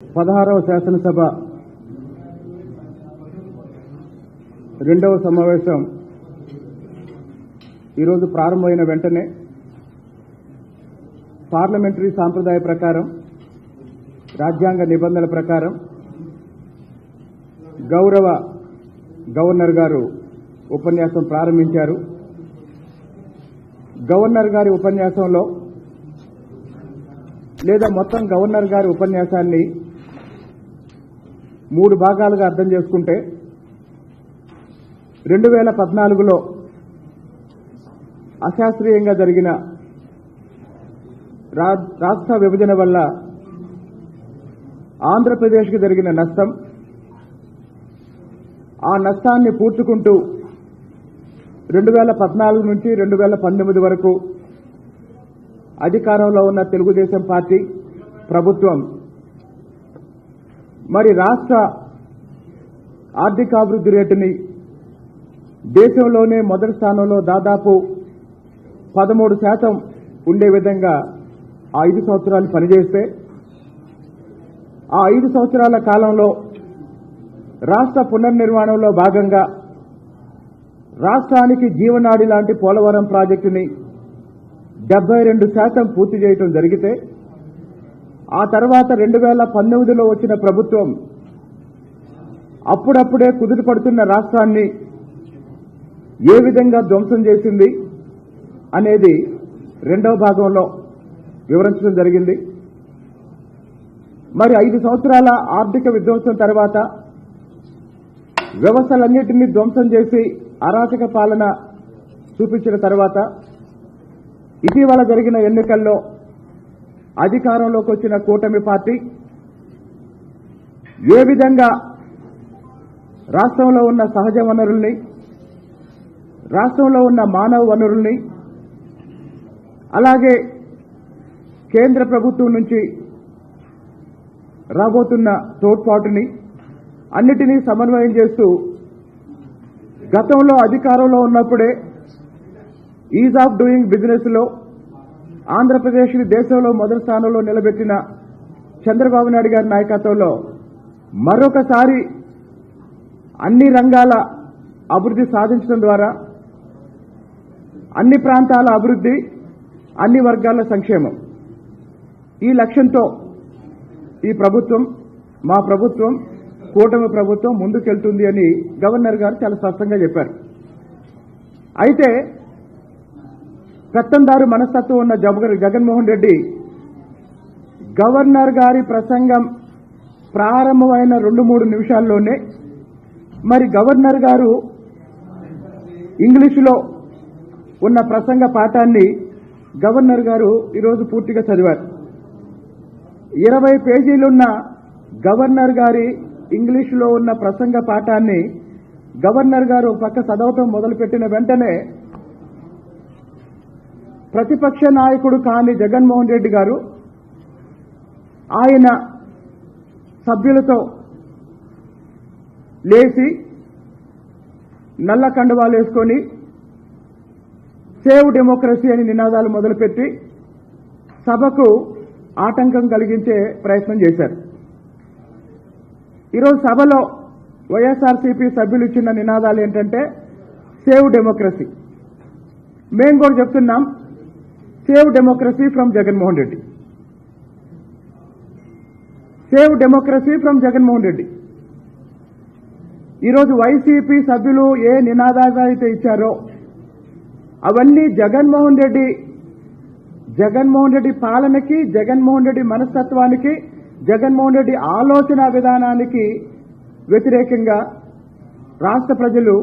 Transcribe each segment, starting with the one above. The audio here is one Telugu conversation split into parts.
పదహారవ శాసనసభ. రెండవ సమావేశం ఈరోజు ప్రారంభమైన వెంటనే పార్లమెంటరీ సాంప్రదాయ ప్రకారం రాజ్యాంగ నిబంధనల ప్రకారం గౌరవ గవర్నర్ గారు ఉపన్యాసం ప్రారంభించారు. గవర్నర్ గారి ఉపన్యాసంలో లేదా మొత్తం గవర్నర్ గారి ఉపన్యాసాన్ని మూడు భాగాలుగా అర్థం చేసుకుంటే రెండు వేల పద్నాలుగులో అశాస్త్రీయంగా జరిగిన రా- రాష్ట్ర విభజన వల్ల ఆంధ్రప్రదేశ్కి జరిగిన నష్టం ఆ నష్టాన్ని పూడ్చుకుంటూ రెండు వేల పద్నాలుగు నుంచి రెండు వేల పంతొమ్మిది వరకు అధికారంలో ఉన్న తెలుగుదేశం పార్టీ ప్రభుత్వం మరి రాష్ట్ర ఆర్థికాభివృద్ధి రేటుని దేశంలోనే మొదటి స్థానంలో దాదాపు పదమూడు శాతం ఉండే విధంగా ఆ ఐదు సంవత్సరాలు పనిచేస్తే ఆ ఐదు సంవత్సరాల కాలంలో రాష్ట్ర పునర్నిర్మాణంలో భాగంగా రాష్ట్రానికి జీవనాడి లాంటి పోలవరం ప్రాజెక్టుని డెబ్బై రెండు శాతం పూర్తి చేయటం జరిగితే ఆ తర్వాత రెండు వేల పంతొమ్మిదిలో వచ్చిన ప్రభుత్వం అప్పుడప్పుడే కుదుటపడుతున్న రాష్ట్రాన్ని ఏ విధంగా ధ్వంసం చేసింది అనేది రెండవ భాగంలో వివరించడం జరిగింది. మరి ఐదు సంవత్సరాల ఆర్థిక విధ్వంసం తర్వాత వ్యవస్థలన్నింటినీ ధ్వంసం చేసి అరాచక పాలన చూపించిన తర్వాత ఇటీవల జరిగిన ఎన్నికల్లో అధికారంలోకి వచ్చిన కూటమి పార్టీ ఏ విధంగా రాష్ట్రంలో ఉన్న సహజ వనరుల్ని రాష్ట్రంలో ఉన్న మానవ వనరుల్ని అలాగే కేంద్ర ప్రభుత్వం నుంచి రాబోతున్న తోడ్పాటుని అన్నిటినీ సమన్వయం చేస్తూ గతంలో అధికారంలో ఉన్నప్పుడే ఈజ్ ఆఫ్ డూయింగ్ బిజినెస్లో ఆంధ్రప్రదేశ్ని ఆంధ్రప్రదేశ్ని దేశంలో మొదటి స్థానంలో నిలబెట్టిన చంద్రబాబు నాయుడు గారి నాయకత్వంలో మరొకసారి అన్ని రంగాల అభివృద్ధి సాధించడం ద్వారా అన్ని ప్రాంతాల అభివృద్ధి అన్ని వర్గాల సంక్షేమం. ఈ లక్ష్యంతో ఈ ప్రభుత్వం మా ప్రభుత్వం కూటమి ప్రభుత్వం ముందుకెళ్తుంది అని గవర్నర్ గారు చాలా స్పష్టంగా చెప్పారు. అయితే పెత్తందారు మనస్తత్వం ఉన్న జగ- జగన్మోహన్ రెడ్డి గవర్నర్ గారి ప్రసంగం ప్రారంభమైన రెండు మూడు నిమిషాల్లోనే మరి గవర్నర్ గారు ఇంగ్లీషులో ఉన్న ప్రసంగ పాఠాన్ని గవర్నర్ గారు ఈరోజు పూర్తిగా చదివారు. ఇరవై పేజీలున్న గవర్నర్ గారి ఇంగ్లీషులో ఉన్న ప్రసంగ పాఠాన్ని గవర్నర్ గారు పక్క చదవటం మొదలుపెట్టిన వెంటనే ప్రతిపక్ష నాయకుడు కాని జగన్మోహన్ రెడ్డి గారు ఆయన సభ్యులతో లేచి నల్ల కండువాలు వేసుకొని సేవ్ డెమోక్రసీ అని నినాదాలు మొదలుపెట్టి సభకు ఆటంకం కలిగించే ప్రయత్నం చేశారు. ఈరోజు సభలో వైఎస్ఆర్సీపీ సభ్యులు ఇచ్చిన నినాదాలు ఏంటంటే సేవ్ డెమోక్రసీ. మేము కూడా చెప్తున్నాం save democracy from Jaganmohan Reddy. Save democracy from Jaganmohan Reddy. ఈరోజు వైసీపీ సభ్యులు ఏ నినాదాలు అయితే ఇచ్చారో అవన్నీ జగన్మోహన్ రెడ్డి జగన్మోహన్ రెడ్డి పాలనకి జగన్మోహన్ రెడ్డి మనస్తత్వానికి జగన్మోహన్ రెడ్డి ఆలోచన విధానానికి వ్యతిరేకంగా రాష్ట్ర ప్రజలు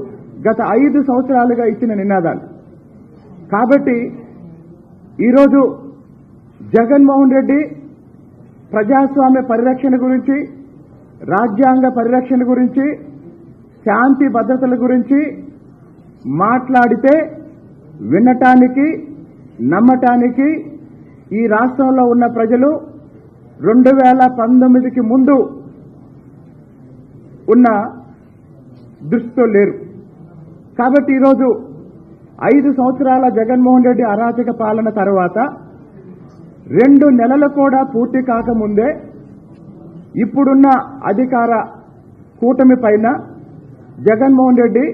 గత ఐదు సంవత్సరాలుగా ఇచ్చిన నినాదాలు. కాబట్టి ఈరోజు జగన్మోహన్ రెడ్డి ప్రజాస్వామ్య పరిరక్షణ గురించి రాజ్యాంగ పరిరక్షణ గురించి శాంతి భద్రతల గురించి మాట్లాడితే వినటానికి నమ్మటానికి ఈ రాష్ట్రంలో ఉన్న ప్రజలు రెండు వేల పంతొమ్మిదికి ముందు ఉన్న దృష్టితో లేరు. కాబట్టి ఈరోజు ఐదు సంవత్సరాల జగన్మోహన్ రెడ్డి అరాచక పాలన తర్వాత రెండు నెలలు కూడా పూర్తి కాకముందే ఇప్పుడున్న అధికార కూటమి పైన జగన్మోహన్ రెడ్డి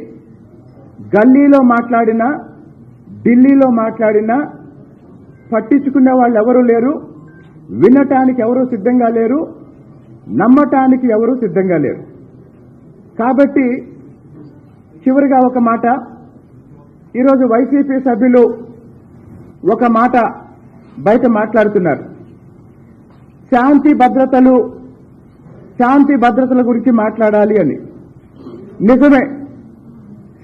గల్లీలో మాట్లాడినా ఢిల్లీలో మాట్లాడినా పట్టించుకునే వాళ్ళు ఎవరూ లేరు వినటానికి ఎవరూ సిద్ధంగా లేరు నమ్మటానికి ఎవరూ సిద్ధంగా లేరు. కాబట్టి చివరిగా ఒక మాట ఈరోజు వైసీపీ సభ్యులు ఒక మాట బయట మాట్లాడుతున్నారు. శాంతి భద్రతలు శాంతి భద్రతల గురించి మాట్లాడాలి అని. నిజమే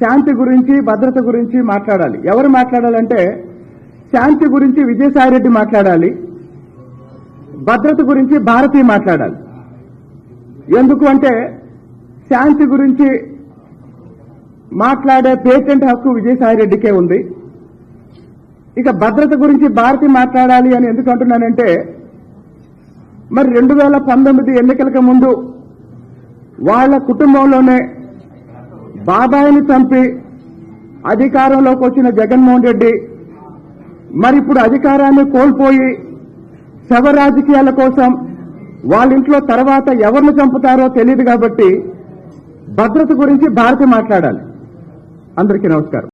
శాంతి గురించి భద్రత గురించి మాట్లాడాలి. ఎవరు మాట్లాడాలంటే శాంతి గురించి విజయసాయిరెడ్డి మాట్లాడాలి. భద్రత గురించి భారతి మాట్లాడాలి. ఎందుకు అంటే శాంతి గురించి మాట్లాడే పేటెంట్ హక్కు విజయసాయిరెడ్డికే ఉంది. ఇక భద్రత గురించి భారతి మాట్లాడాలి అని ఎందుకు అంటున్నానంటే మరి రెండు వేల పంతొమ్మిది ఎన్నికలకు ముందు వాళ్ళ కుటుంబంలోనే బాబాయిని చంపి అధికారంలోకి వచ్చిన జగన్మోహన్ రెడ్డి మరి ఇప్పుడు అధికారాన్ని కోల్పోయి శవ రాజకీయాల కోసం వాళ్ళ ఇంట్లో తర్వాత ఎవరిని చంపుతారో తెలియదు కాబట్టి భద్రత గురించి భారతి మాట్లాడాలి. అందరికీ నమస్కారం.